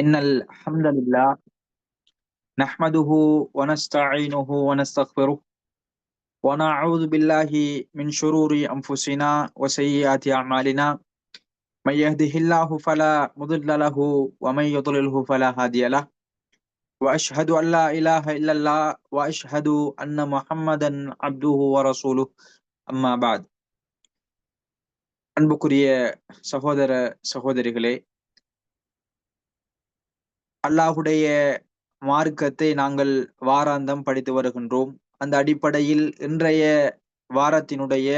إن الحمد لله نحمده ونستعينه ونستغفره ونعوذ بالله من شرور أنفسنا وسيئات أعمالنا من يهده الله فلا مضل له ومن يضلله فلا هادي له وأشهد أن لا إله إلا الله وأشهد أن محمدا عبده ورسوله أما بعد அன்புக்குரிய சகோதர சகோதரிகளே அல்லாஹுடைய மார்க்கத்தை நாங்கள் வாராந்தம் படித்து வருகின்றோம். அந்த அடிப்படையில் இன்றைய வாரத்தினுடைய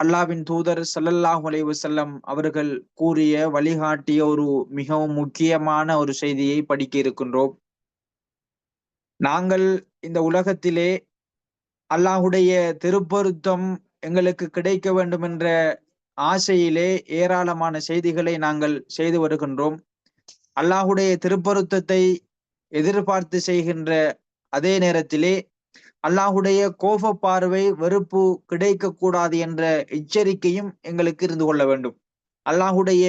அல்லாவின் தூதர் சல்லல்லாஹ் வசல்லம் அவர்கள் கூறிய வழிகாட்டிய ஒரு மிகவும் முக்கியமான ஒரு செய்தியை படிக்க இருக்கின்றோம். நாங்கள் இந்த உலகத்திலே அல்லாஹுடைய திருப்பொருத்தம் எங்களுக்கு கிடைக்க வேண்டும் என்ற ஆசையிலே ஏராளமான செய்திகளை நாங்கள் செய்து வருகின்றோம். அல்லாஹுடைய திருப்பொருத்தத்தை எதிர்பார்த்து செய்கின்ற அதே நேரத்திலே அல்லாஹுடைய கோப பார்வை வெறுப்பு கிடைக்க கூடாது என்ற எச்சரிக்கையும் எங்களுக்கு இருந்து கொள்ள வேண்டும். அல்லாஹுடைய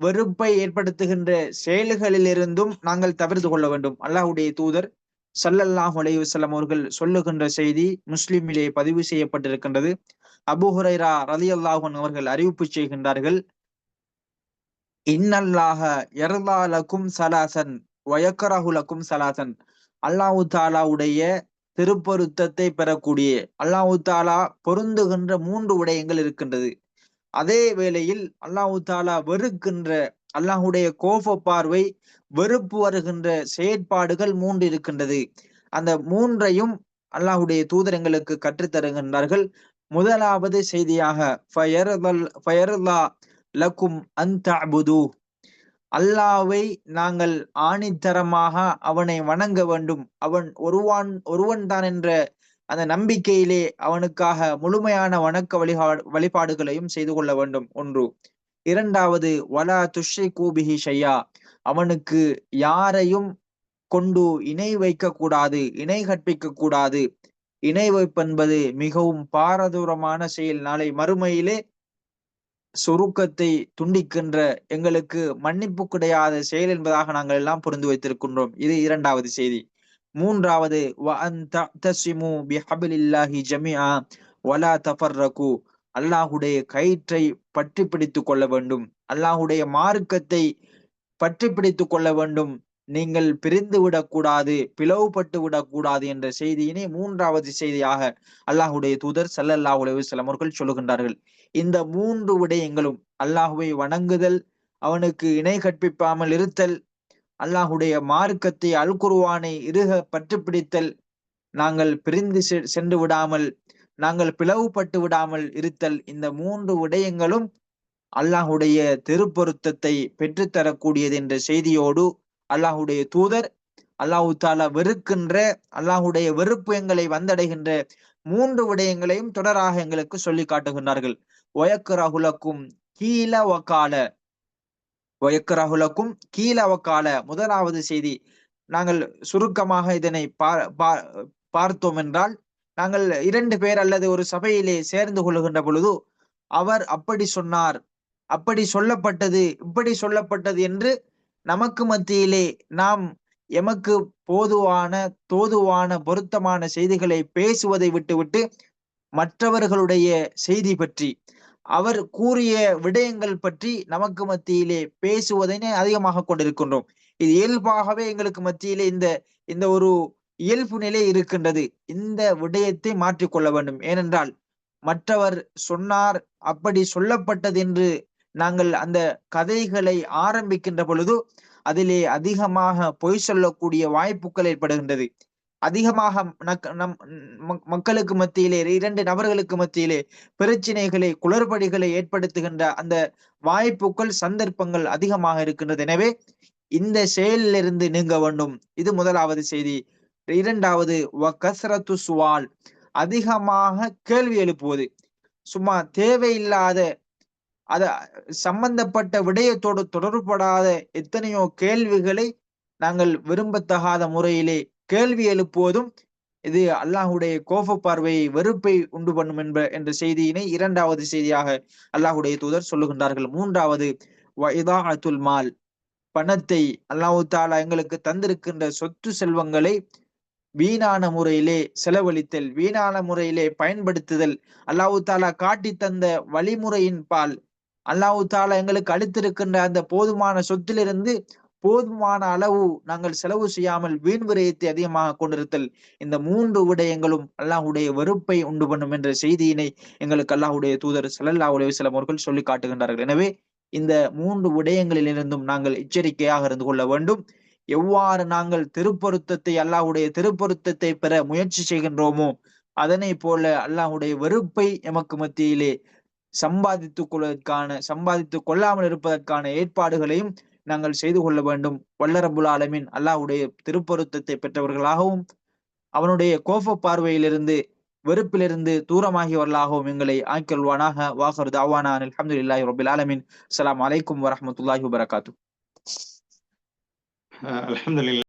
வெறுப்பை ஏற்படுத்துகின்ற செயல்களிலிருந்தும் நாங்கள் தவிர்த்து கொள்ள வேண்டும். அல்லாஹுடைய தூதர் சல்லல்லாஹு அலைவசல்லம் அவர்கள் சொல்லுகின்ற செய்தி முஸ்லிமிலே பதிவு செய்யப்பட்டிருக்கின்றது. அபுஹுரைரா ரலி அல்லாஹன் அவர்கள் அறிவிப்பு செய்கின்றார்கள் இன்னல்லாக எர்லாலக்கும் சலாசன் வயக்கரகுலக்கும் சலாசன். அல்லாஹு தாலாவுடைய திருப்பொருத்தத்தை பெறக்கூடிய அல்லாஹு தாலா பொருந்துகின்ற மூன்று விடயங்கள் இருக்கின்றது. அதே வேளையில் அல்லாஹு தாலா வெறுக்கின்ற அல்லாஹுடைய கோப பார்வை வெறுப்பு வருகின்ற செயற்பாடுகள் மூன்று இருக்கின்றது. அந்த மூன்றையும் அல்லாஹுடைய தூதரங்களுக்கு கற்றுத்தருகின்றார்கள். முதலாவது செய்தியாக லக்கும் அந்தபுது அல்லாவை நாங்கள் ஆணித்தரமாக அவனை வணங்க வேண்டும். அவன் ஒருவான் ஒருவன் தான் என்ற அந்த நம்பிக்கையிலே அவனுக்காக முழுமையான வணக்க வழிபா வழிபாடுகளையும் செய்து கொள்ள வேண்டும். ஒன்று. இரண்டாவது வலா துஷை கூபிஹி ஷையா. அவனுக்கு யாரையும் கொண்டு இணை வைக்க கூடாது இணை கற்பிக்க கூடாது இணை வைப்பென்பது மிகவும் பாரதூரமான செயல். நாளை மறுமையிலே சுருக்கத்தை துண்டிக்கின்ற எங்களுக்கு மன்னிப்பு கிடையாத செயல் என்பதாக நாங்கள் எல்லாம் புரிந்து வைத்திருக்கின்றோம். இது இரண்டாவது செய்தி. மூன்றாவது வலா தஃபர்ரகு. அல்லாஹுடைய கயிற்றை பற்றி பிடித்துக் கொள்ள வேண்டும். அல்லாஹுடைய மார்க்கத்தை பற்றி பிடித்துக் கொள்ள வேண்டும். நீங்கள் பிரிந்து விடக்கூடாது பிளவுபட்டு விடக்கூடாது என்ற செய்தியினை மூன்றாவது செய்தியாக அல்லாஹுடைய தூதர் சல்லல்லா உலகம் அவர்கள் சொல்லுகின்றார்கள். இந்த மூன்று விடயங்களும் அல்லாஹுவை வணங்குதல் அவனுக்கு இணை கற்பிப்பாமல் இருத்தல் அல்லாஹுடைய மார்க்கத்தை அல்குருவானை இருக பற்று பிடித்தல் நாங்கள் பிரிந்து சென்று விடாமல் நாங்கள் பிளவுபட்டு விடாமல் இருத்தல் இந்த மூன்று விடயங்களும் அல்லாஹுடைய திருப்பொருத்தத்தை பெற்றுத்தரக்கூடியது என்ற செய்தியோடு அல்லாஹுடைய தூதர் அல்லாஹு தாலா வெறுக்கின்ற அல்லாஹுடைய வெறுப்பு எங்களை வந்தடைகின்ற மூன்று விடயங்களையும் தொடராக எங்களுக்கு சொல்லி காட்டுகின்றார்கள். ஒயக்கரகுலக்கும் கீழ வக்கால ஒயக்கரகுலக்கும் கீழ வக்கால முதலாவது செய்தி நாங்கள் சுருக்கமாக இதனை பார்த்தோம் என்றால் நாங்கள் இரண்டு பேர் அல்லது ஒரு சபையிலே சேர்ந்து கொள்கின்ற பொழுது அவர் அப்படி சொன்னார். அப்படி சொல்லப்பட்டது இப்படி சொல்லப்பட்டது என்று நமக்கு மத்தியிலே நாம் எமக்கு போதுவான தோதுவான பொருத்தமான செய்திகளை பேசுவதை விட்டுவிட்டு மற்றவர்களுடைய செய்தி பற்றி அவர் கூறிய விடயங்கள் பற்றி நமக்கு மத்தியிலே பேசுவதனை அதிகமாக கொண்டிருக்கின்றோம். இது இயல்பாகவே எங்களுக்கு மத்தியிலே இந்த இந்த ஒரு இயல்பு நிலை இருக்கின்றது. இந்த விடயத்தை மாற்றிக்கொள்ள வேண்டும். ஏனென்றால் மற்றவர் சொன்னார் அப்படி சொல்லப்பட்டது என்று நாங்கள் அந்த கதைகளை ஆரம்பிக்கின்ற பொழுது அதிலே அதிகமாக பொய் சொல்லக்கூடிய வாய்ப்புகள் ஏற்படுகின்றது. அதிகமாக நம் மக்களுக்கு மத்தியிலே இரண்டு நபர்களுக்கு மத்தியிலே பிரச்சனைகளை குளறுபடிகளை ஏற்படுத்துகின்ற அந்த வாய்ப்புகள் சந்தர்ப்பங்கள் அதிகமாக இருக்கின்றது. எனவே இந்த செயலிலிருந்து நீங்க வேண்டும். இது முதலாவது செய்தி. இரண்டாவது கசரத்து சுவால். அதிகமாக கேள்வி எழுப்புவது. சும்மா தேவையில்லாத அத சம்பந்தப்பட்ட விடயத்தோடு தொடர்படாத எத்தனையோ கேள்விகளை நாங்கள் விரும்பத்தகாத முறையிலே கேள்வி எழுப்புவதும் இது அல்லாஹுடைய கோப பார்வையை வெறுப்பை உண்டு பண்ணும் என்ப என்ற செய்தியினை இரண்டாவது செய்தியாக அல்லாஹுடைய தூதர் சொல்லுகின்றார்கள். மூன்றாவது மால். பணத்தை அல்லாஹு தாலா எங்களுக்கு தந்திருக்கின்ற சொத்து செல்வங்களை வீணான முறையிலே செலவழித்தல் வீணான முறையிலே பயன்படுத்துதல் அல்லாஹு தாலா காட்டி தந்த வழிமுறையின் பால் அல்லாஹு தாலா எங்களுக்கு அளித்திருக்கின்ற அந்த போதுமான சொத்திலிருந்து போதுமான அளவு நாங்கள் செலவு செய்யாமல் வீண் விரயத்தை அதிகமாக கொண்டிருத்தல். இந்த மூன்று விடயங்களும் அல்லாஹுடைய வெறுப்பை உண்டு பண்ணும் என்ற செய்தியினை எங்களுக்கு அல்லாஹுடைய தூதர் சல்லல்லா உலகம் அவர்கள் சொல்லி காட்டுகின்றார்கள். எனவே இந்த மூன்று விடயங்களிலிருந்தும் நாங்கள் எச்சரிக்கையாக இருந்து கொள்ள வேண்டும். எவ்வாறு நாங்கள் திருப்பொருத்தத்தை அல்லாஹுடைய திருப்பொருத்தத்தை பெற முயற்சி செய்கின்றோமோ அதனை போல அல்லாஹுடைய வெறுப்பை எமக்கு மத்தியிலே சம்பாதித்துக் கொள்வதற்கான சம்பாதித்துக் கொள்ளாமல் இருப்பதற்கான ஏற்பாடுகளையும் நாங்கள் செய்து கொள்ள வேண்டும். வல்லரபுல் ஆலமின் அல்லாஹுடைய திருப்பொருத்தத்தை பெற்றவர்களாகவும் அவனுடைய கோப பார்வையிலிருந்து வெறுப்பிலிருந்து தூரமாகியவர்களாகவும் எங்களை ஆக்கியல்வானாக வாகர் அலமது அலமதுல்லாஹி ரபுல் ஆலமின். அலாம் அலைக்கும் வரமத்துல்லாஹி வரகாத்து அலமதுல்லா